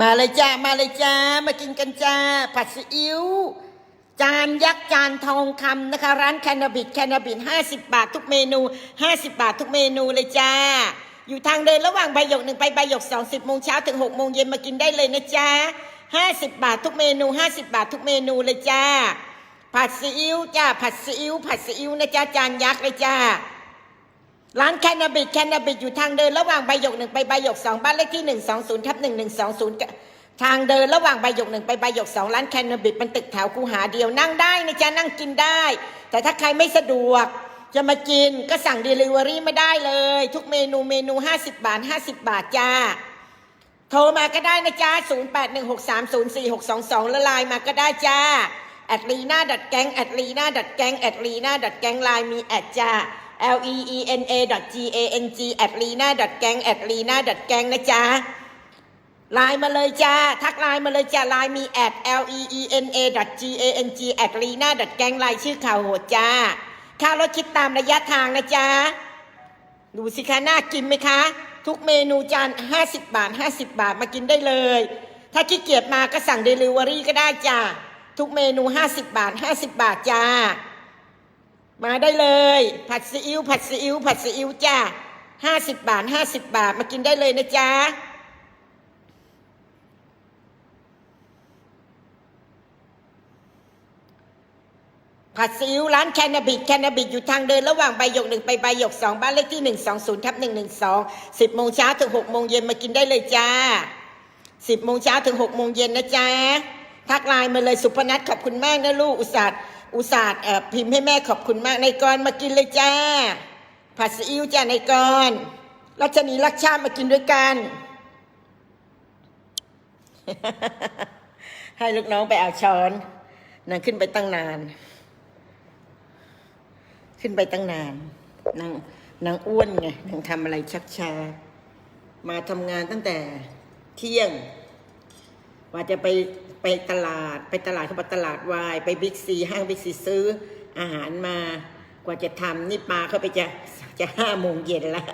มาเลยจ้า มาเลยจ้า มากินกันจ้า ผัดซีอิ๊วจานยักษ์จานทองคำนะคะ ร้านแคนาบิดแคนาบิด50บาททุกเมนู50บาททุกเมนูเลยจ้า อยู่ทางเดินระหว่างใบหยกหนึ่งไปใบหยกสองสิบโมงเช้าถึง6โมงเย็นมากินได้เลยนะจ้า50บาททุกเมนู50บาททุกเมนูเลยจ้า ผัดซีอิ๊วจ้า ผัดซีอิ๊วผัดซีอิ๊วนะจ้าจานยักษ์เลยจ้า ร้านแคนาบิดแคนาบิดอยู่ทางเดินระหว่างใบหยกหนึ่งไปใบหยกสองบ้านเลขที่หนึ่งสองศูนย์ทับหนึ่งหนึ่งสองศูนย์ทางเดินระหว่างใบหยกหนึ่งไปใบหยกสองร้านแคนาบิดเป็นตึกแถวคูหาเดียวนั่งได้นะจ๊ะนั่งกินได้ แต่ถ้าใครไม่สะดวก จะมากินก็สั่งเดลิเวอรี่ไม่ได้เลย ทุกเมนูเมนู 50 บาท 50 บาทจ้า โทรมาก็ได้นะจ้า0816304622แล้วไลน์มาก็ได้จ้าแอดลีน่าดัดแกงแอดลีน่าดัดแกงแอดลีน่าดัดแกงไลน์มีแอดจ้า L E E N A G A N G แอดลีน่าดัดแกงแอดลีนาดัดแกงนะจ๊ะไลน์มาเลยจ้า ทักไลน์มาเลยจ้าไลน์มีแอด L E E N A G A N G แอดลีน่าดัดแกงไลน์ชื่อข่าวโหดจ้า ค่ารถคิดตามระยะทางนะจ๊ะ ดูสิคะน่ากินไหมคะ ทุกเมนูจาน50 บาท 50 บาทมากินได้เลย ถ้าขี้เกียจมาก็สั่งเดลิเวอรี่ก็ได้จ้า ทุกเมนู 50 บาท 50 บาทจ้า มาได้เลย ผัดซีอิ๊วผัดซีอิ๊วผัดซีอิ๊วจ้า50บาท50บาทมากินได้เลยนะจ๊ะผัดซีอิ๊วร้านแคนาบิดแคนาบิดอยู่ทางเดินระหว่างใบหยกหนึ่งไปใบหยกสองบ้านเลขที่หนึ่งสองศูนย์ทับหนึ่งหนึ่งสองสิบโมงเช้าถึงหกโมงเย็นมากินได้เลยจ้าสิบโมงเช้าถึงหกโมงเย็นนะจ๊ะทักไลน์มาเลยสุพนัทขอบคุณมากนะลูกอุตส่าห์ อุตส่าห์เอ่อพิมพ์ให้แม่ขอบคุณมากในกรมากินเลยจ้า ผัดซีอิ๊วจ้าในกรรัชนีรักชาติมากินด้วยกัน ให้ลูกน้องไปเอาช้อนนางขึ้นไปตั้งนาน ขึ้นไปตั้งนานนางนางอ้วนไงนางทำอะไรชักช้ามาทำงานตั้งแต่เที่ยง ว่าจะไปไปตลาดไปตลาดเขาบอกตลาดวายไปบิ๊กซีห้างบิ๊กซีซื้ออาหารมากว่าจะทำนี่ปลาเข้าไปจะจะห้าโมงเย็นละ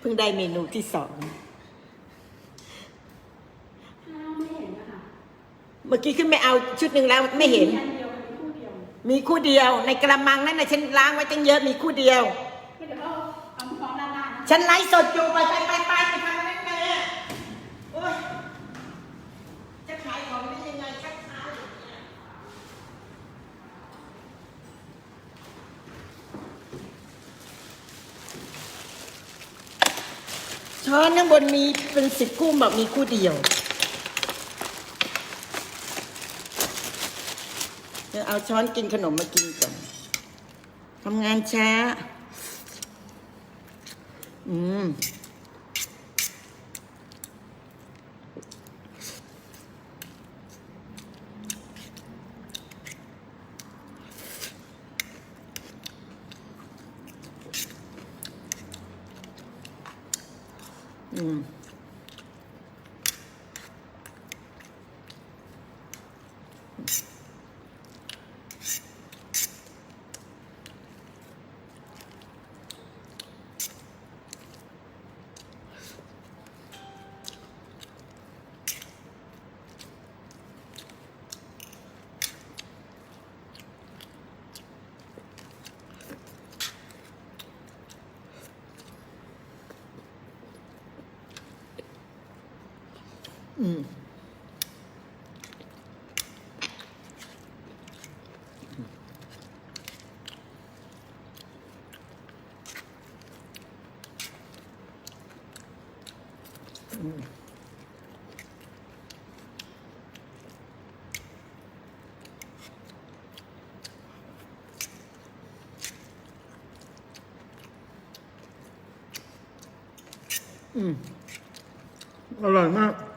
เพิ่งได้เมนูที่สองข้าวไม่เห็นนะคะเมื่อกี้ขึ้นไปเอาชุดหนึ่งแล้วไม่เห็นมีอันเดียวมีคู่เดียวมีคู่เดียว ในกระมังนั่นนะฉันล้างไว้ตั้งเยอะมีคู่เดียวก็เดี๋ยวเขาเอามาฟ้องด้านหน้านะฉันไลฟ์สดอยู่ไปไปไปไปไปทำอะไรแม่โอ๊ยจะขายของได้ยังไงชักช้าอย่างเงี้ย ช้อนข้างบนมีเป็นสิบคู่บอกมีคู่เดียวเดี๋ยวเอาช้อนกินขนมมากินก่อนทำงานช้า อืม อื อืมอืมอร่อยมาก